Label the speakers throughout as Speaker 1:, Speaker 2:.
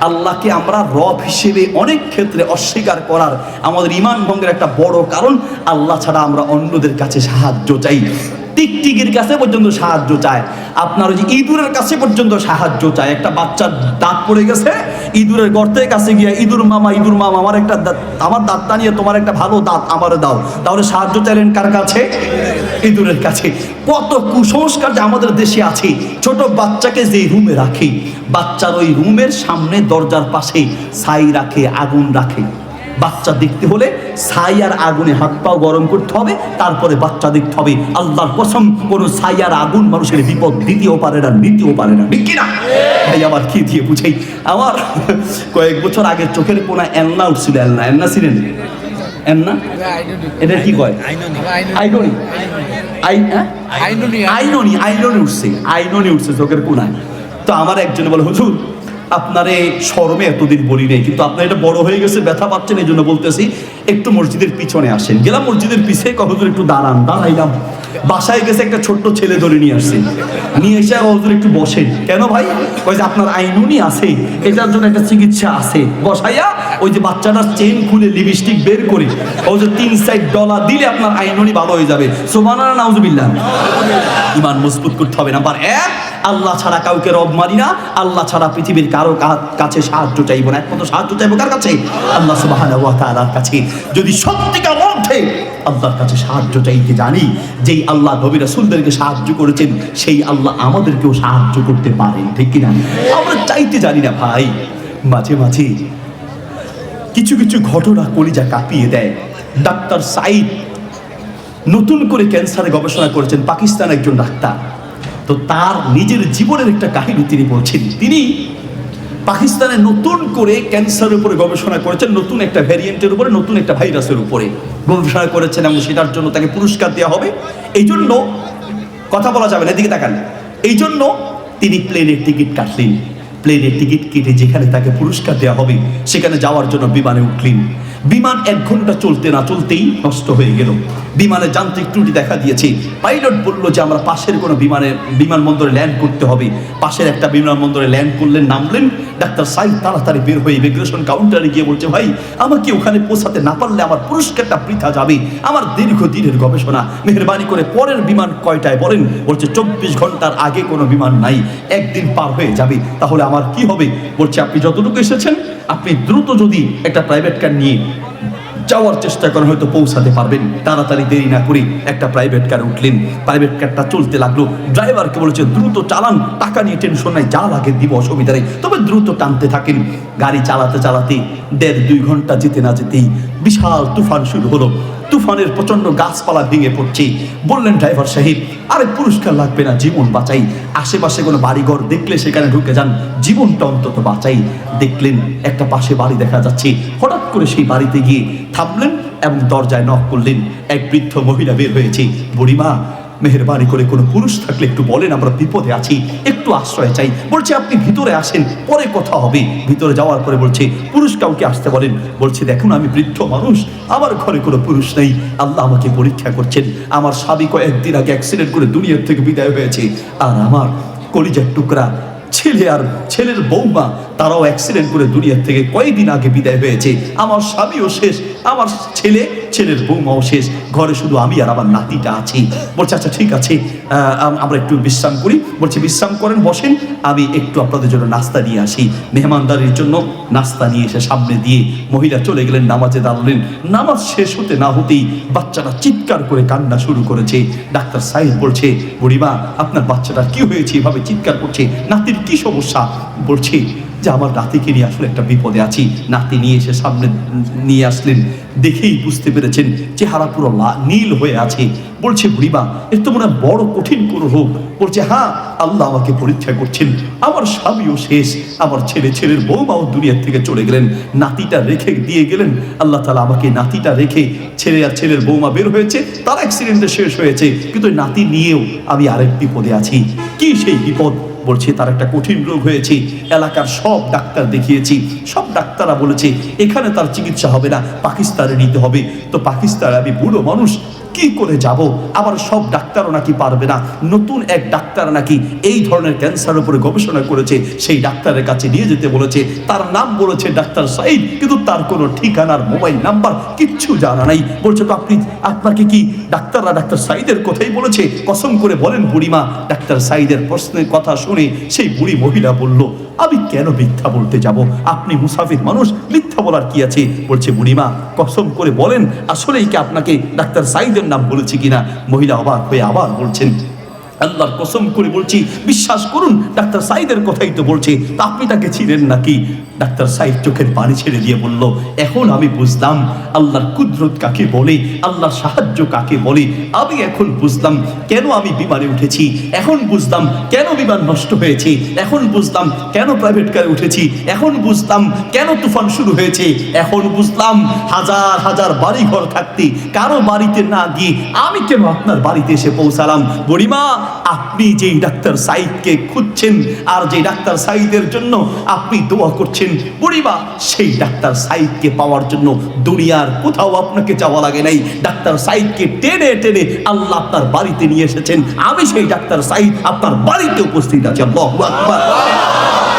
Speaker 1: আল্লাহকে আমরা রব হিসেবে অনেক ক্ষেত্রে অস্বীকার করার আমাদের ইমান ভঙ্গের একটা বড় কারণ। আল্লাহ ছাড়া আমরা অন্যদের কাছে সাহায্য চাই। টিকটিকির কাছে পর্যন্ত সাহায্য চায়। আপনার ওই যে ইঁদুরের কাছে পর্যন্ত সাহায্য চায়। একটা বাচ্চার দাঁত পড়ে গেছে, ইঁদুরের গর্তের কাছে গিয়ে, ইঁদুর মামা ইঁদুর মামা, আমার একটা আমার দাঁতটা নিয়ে তোমার একটা ভালো দাঁত আমার দাও। তাহলে সাহায্য চাইলেন কার কাছে? ইঁদুরের কাছে। কত কুসংস্কার যে আমাদের দেশে আছে। ছোট বাচ্চাকে যে রুমে রাখে বাচ্চার ওই রুমের সামনে দরজার পাশে ছাই রাখে আগুন রাখে। বাচ্চা দেখতে হলে ছাই আর আগুনে হাত পাও গরম করতে হবে তারপরে বাচ্চা দেখতে হবে। আল্লাহর কসম কোন ছাই আর আগুন মানুষের বিপদ দিতেও পারে না নিতেও পারে না। ঠিক কিনা? ভাই আমার কি দিয়ে বুঝাই? আমার কয়েক বছর আগে চোখের কোনা এলনা উঠছিল এলনা এলনা ছিলেন? এন্না এটা কি কয়?
Speaker 2: আইনুনি,
Speaker 1: আইননি আইননি উঠছে আইননি উঠছে চোখের কোনায়। তো আমার একজন বলে, হুজুর, আপনারে শরমে এতদিন বলি নেই, কিন্তু আপনার এটা বড় হয়ে গেছে, ব্যথা পাচ্ছেন এই জন্য বলতেছি, একটু মসজিদের পিছনে আসেন। গেলাম মসজিদের পিছে কখন একটু দাঁড়ান। দাঁড়াইলাম। বাসায় গেছে একটা ছোট্ট ছেলে ধরে নিয়ে আসছে। নিয়ে এসে হজুর, একটু বসেন। কেন ভাই? ওই যে আপনার আইনুনি আছে, এটার জন্য একটা চিকিৎসা আছে। বসাইয়া ওই যে বাচ্চাটার চেন খুলে লিপস্টিক বের করে ওই যে তিন সাইড ডলার দিলে আপনার আইনুনি ভালো হয়ে যাবে। সোমানা নাউজুবিল্লাহ। ইমান মজবুত করতে হবে, নাম্বার এক। আল্লাহ ছাড়া কাউকে রব মানি না, আল্লাহ ছাড়া পৃথিবীর কারও কাছে সাহায্য চাইব না। একমাত্র সাহায্য চাইব কার কাছে? আল্লাহ সুবহানাহু কাছে। যদি সত্যিকার অর্থে আল্লাহর কাছে সাহায্য চাইতে জানি, যেই আল্লাহ নবী রাসূলদেরকে সাহায্য করেছেন, সেই আল্লাহ আমাদেরকেও সাহায্য করতে পারেন, ঠিক কিনা? আমরা চাইতে জানি না ভাই। মাঝে মাঝে কিছু কিছু ঘটনা কলিজা কাঁপিয়ে দেয়। ডাক্তার সাইদ নতুন করে ক্যান্সারে গবেষণা করেছেন, পাকিস্তান একজন ডাক্তার। তো তার নিজের জীবনের একটা কাহিনী তিনি বলছেন। তিনি পাকিস্তানে নতুন করে ক্যান্সারের উপরে গবেষণা করেছেন, নতুন একটা ভ্যারিয়েন্টের উপরে, নতুন একটা ভাইরাসের উপরে গবেষণা করেছেন এবং সেটার জন্য তাকে পুরস্কার দেওয়া হবে। এই জন্য কথা বলা যাবে না, এদিকে তাকান। এই জন্য তিনি প্লেনের টিকিট কাটলেন। প্লেনের টিকিট কেটে যেখানে তাকে পুরস্কার দেওয়া হবে, সেখানে যাওয়ার জন্য বিমানে উঠলেন। বিমান এক ঘণ্টা চলতে না চলতেই নষ্ট হয়ে গেল। বিমানে যান্ত্রিক ত্রুটি দেখা দিয়েছে। পাইলট বলল যে, আমরা পাশের কোনো বিমানে বিমানবন্দরে ল্যান্ড করতে হবে। পাশের একটা বিমানবন্দরে ল্যান্ড করলেন নামলেন ডাক্তার সাইদ, তাড়াতাড়ি বের হয়ে ইমিগ্রেশন কাউন্টারে গিয়ে বলছে, ভাই, আমাকে ওখানে পৌঁছাতে না পারলে আমার পুরস্কারটা বৃথা যাবে। আমার দীর্ঘ দিনের গবেষণা, মেহরবানি করে পরের বিমান কয়টায়? বলেন, বলছে, চব্বিশ ঘণ্টার আগে কোনো বিমান নাই, একদিন পার হয়ে যাবে। তাহলে আমার কি হবে? বলছে, আপনি যতটুকু এসেছেন, আপনি দ্রুত যদি একটা প্রাইভেট কার নিয়ে যাওয়ার চেষ্টা করেন, হয়তো পৌঁছাতে পারবেন। তাড়াতাড়ি দেরি না করে একটা প্রাইভেট কার উঠলেন। প্রাইভেট কারটা চলতে লাগল। ড্রাইভারকে বলেছে, দ্রুত চালান। টাকা নিয়ে টেনশন নাই, যা লাগে দিব, অসুবিধা নেই। তবে দ্রুত টানতে থাকেন। গাড়ি চালাতে চালাতে দেড় দুই ঘণ্টা যেতে না যেতেই বিশাল তুফান শুরু হলো। তুফানের প্রচণ্ড গাছপালা ভেঙে পড়ছে। বললেন, ড্রাইভার সাহেব, আরে পুরস্কার লাগবে না, জীবন বাঁচাই। আশেপাশে কোনো বাড়িঘর দেখলে সেখানে ঢুকে যান, জীবনটা অন্তত বাঁচাই। দেখলেন, একটা পাশে বাড়ি দেখা যাচ্ছে। হঠাৎ করে সেই বাড়িতে গিয়ে থামলেন এবং দরজায় নখ করলেন। এক বৃদ্ধ মহিলা বের হয়েছে। বুড়িমা মেহরবানি করে কোনো পুরুষ থাকলে একটু বলেন, আমরা বিপদে আছি, একটু আশ্রয় চাই। বলছে, আপনি ভিতরে আসেন, পরে কথা হবে। ভিতরে যাওয়ার পরে বলছে, পুরুষ কাউকে আসতে বলেন। বলছে, দেখুন, আমি বৃদ্ধ মানুষ, আমার ঘরে কোনো পুরুষ নেই। আল্লাহ আমাকে পরীক্ষা করছেন। আমার স্বামী কয়েকদিন আগে অ্যাক্সিডেন্ট করে দুনিয়ার থেকে বিদায় হয়েছে। আর আমার কলিজার টুকরা ছেলে আর ছেলের বৌমা, তারাও অ্যাক্সিডেন্ট করে দুনিয়ার থেকে কয়েকদিন আগে বিদায় হয়েছে। আমার স্বামীও শেষ, আমার ছেলে, ছেলের বৌমাও শেষ। ঘরে শুধু আমি আর আমার নাতিটা আছি। বলছে আচ্ছা ঠিক আছে আমরা একটু বিশ্রাম করি। বলছে, বিশ্রাম করেন, বসেন, আমি একটু আপনাদের জন্য নাস্তা নিয়ে আসি। মেহমানদারির জন্য নাস্তা নিয়ে এসে সামনে দিয়ে মহিলা চলে গেলেন, নামাজে দাঁড়ালেন। নামাজ শেষ হতে না হতেই বাচ্চাটা চিৎকার করে কান্না শুরু করেছে। ডাক্তার সাহেব বলছে, বুড়িমা, আপনার বাচ্চাটার কি হয়েছে? এভাবে চিৎকার করছে। নাতির কি সমস্যা বলছে যে আমার নাতিকে নিয়ে আসলে একটা বিপদে আছি। নাতি নিয়ে এসে সামনে নিয়ে আসলেন, দেখেই বুঝতে পেরেছেন চেহারা পুরো নীল হয়ে আছে। বলছে, বুড়িমা এর তো মনে বড় কঠিন কোনো রোগ। বলছে হ্যাঁ আল্লাহ আমাকে পরীক্ষা করছেন। আমার স্বামীও শেষ। আমার ছেলে, ছেলের বৌমাও দুনিয়ার থেকে চলে গেলেন। নাতিটা রেখে দিয়ে গেলেন। আল্লাহ তালা আমাকে নাতিটা রেখে ছেলে আর ছেলের বৌমা বের হয়েছে। তার অ্যাক্সিডেন্টে শেষ হয়েছে। কিন্তু নাতি নিয়েও আমি আরেক বিপদে আছি। কি সেই বিপদ? বলছে তার একটা কঠিন রোগ হয়েছে, এলাকার সব ডাক্তার দেখিয়েছি। সব ডাক্তাররা বলেছে, এখানে তার চিকিৎসা হবে না, পাকিস্তানে নিতে হবে। তো পাকিস্তানে আমি বুড়ো মানুষ কি করে যাব? আবার সব ডাক্তারও নাকি পারবে না। নতুন এক ডাক্তার নাকি এই ধরনের ক্যান্সারের উপরে গবেষণা করেছে, সেই ডাক্তারের কাছে নিয়ে যেতে বলেছে। তার নাম বলেছে ডাক্তার সাইদ, কিন্তু তার কোনো ঠিকানার মোবাইল নাম্বার কিচ্ছু জানা নাই। বলছে, তো আপনি, আপনাকে কি ডাক্তাররা ডাক্তার সাইদের কথাই বলেছে? কসম করে বলেন বুড়িমা। ডাক্তার সাইদের প্রশ্নের কথা শুনে সেই বুড়ি মহিলা বলল, আমি কেন মিথ্যা বলতে যাব? আপনি মুসাফির মানুষ, মিথ্যা বলার কি আছে? বলছে, বুড়িমা, কসম করে বলেন, আসলেই কি আপনাকে ডাক্তার সাইদের নাম বলেছি কিনা মহিলা অবাক হয়ে আবার বলছেন আল্লাহর কসম করে বলছি, বিশ্বাস করুন, ডাক্তার সাইদের কথাই তো বলছে আপনি তাকে ছিলেন নাকি? ডাক্তার সাইদ চোখের পানি ছেড়ে দিয়ে বলল, এখন আমি বুঝলাম, আল্লাহর কুদরত কাকে বলে, আল্লাহর সাহায্য কাকে বলে, আমি এখন বুঝলাম কেন আমি বিমানে উঠেছি, এখন বুঝলাম কেন বিমান নষ্ট হয়েছে, এখন বুঝলাম কেন প্রাইভেট কারে উঠেছি, এখন বুঝলাম কেন তুফান শুরু হয়েছে, এখন বুঝলাম হাজার হাজার বাড়ি ঘর থাকতে কারও বাড়িতে না গিয়ে আমি কেন আপনার বাড়িতে এসে পৌঁছালাম? বুড়িমা আপনি যেই ডাক্তার সাইদকে খুঁজছেন আর যে ডাক্তার সাইদের জন্য আপনি দোয়া করছেন, বুড়িমা, সেই ডাক্তার সাইদকে পাওয়ার জন্য দুনিয়ার কোথাও আপনাকে যাওয়া লাগে নাই। ডাক্তার সাইদকে টেনে টেনে আল্লাহ আপনার বাড়িতে নিয়ে এসেছেন। আমি সেই ডাক্তার সাইদ আপনার বাড়িতে উপস্থিত আছি।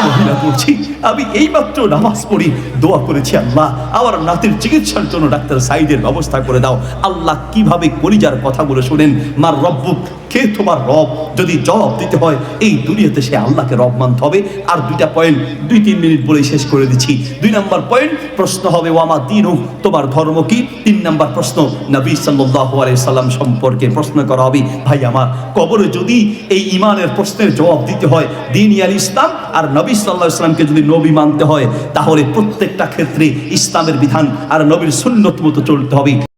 Speaker 1: মহিলা বলছি, আমি এইমাত্র নামাজ পড়ি, দোয়া করেছি আল্লাহ। আমার নাতির চিকিৎসার জন্য ডাক্তার সাইদের ব্যবস্থা করে দাও। আল্লাহ কীভাবে কলিজার কথাগুলো শোনেন? মার রব্বুক কে তোমার রব? যদি জবাব দিতে হয়, এই দুনিয়াতে সে আল্লাহকে রব মানতে হবে। আর দুইটা পয়েন্ট দুই, তিন মিনিট বলেই শেষ করে দিচ্ছি। দুই নম্বর পয়েন্ট প্রশ্ন হবে, ওয়ামা দিন তোমার ধর্ম কি? তিন নম্বর প্রশ্ন, নবী সাল্লাহ সাল্লাম সম্পর্কে প্রশ্ন করা হবে। ভাই আমার, কবরে যদি এই ইমানের প্রশ্নের জবাব দিতে হয়, দিন ইয়াল ইসলাম আর নবী সাল্লাহ ইসলামকে যদি নবী মানতে হয়, তাহলে প্রত্যেকটা ক্ষেত্রে ইসলামের বিধান আর নবীর সুন্নত মতো চলতে হবে।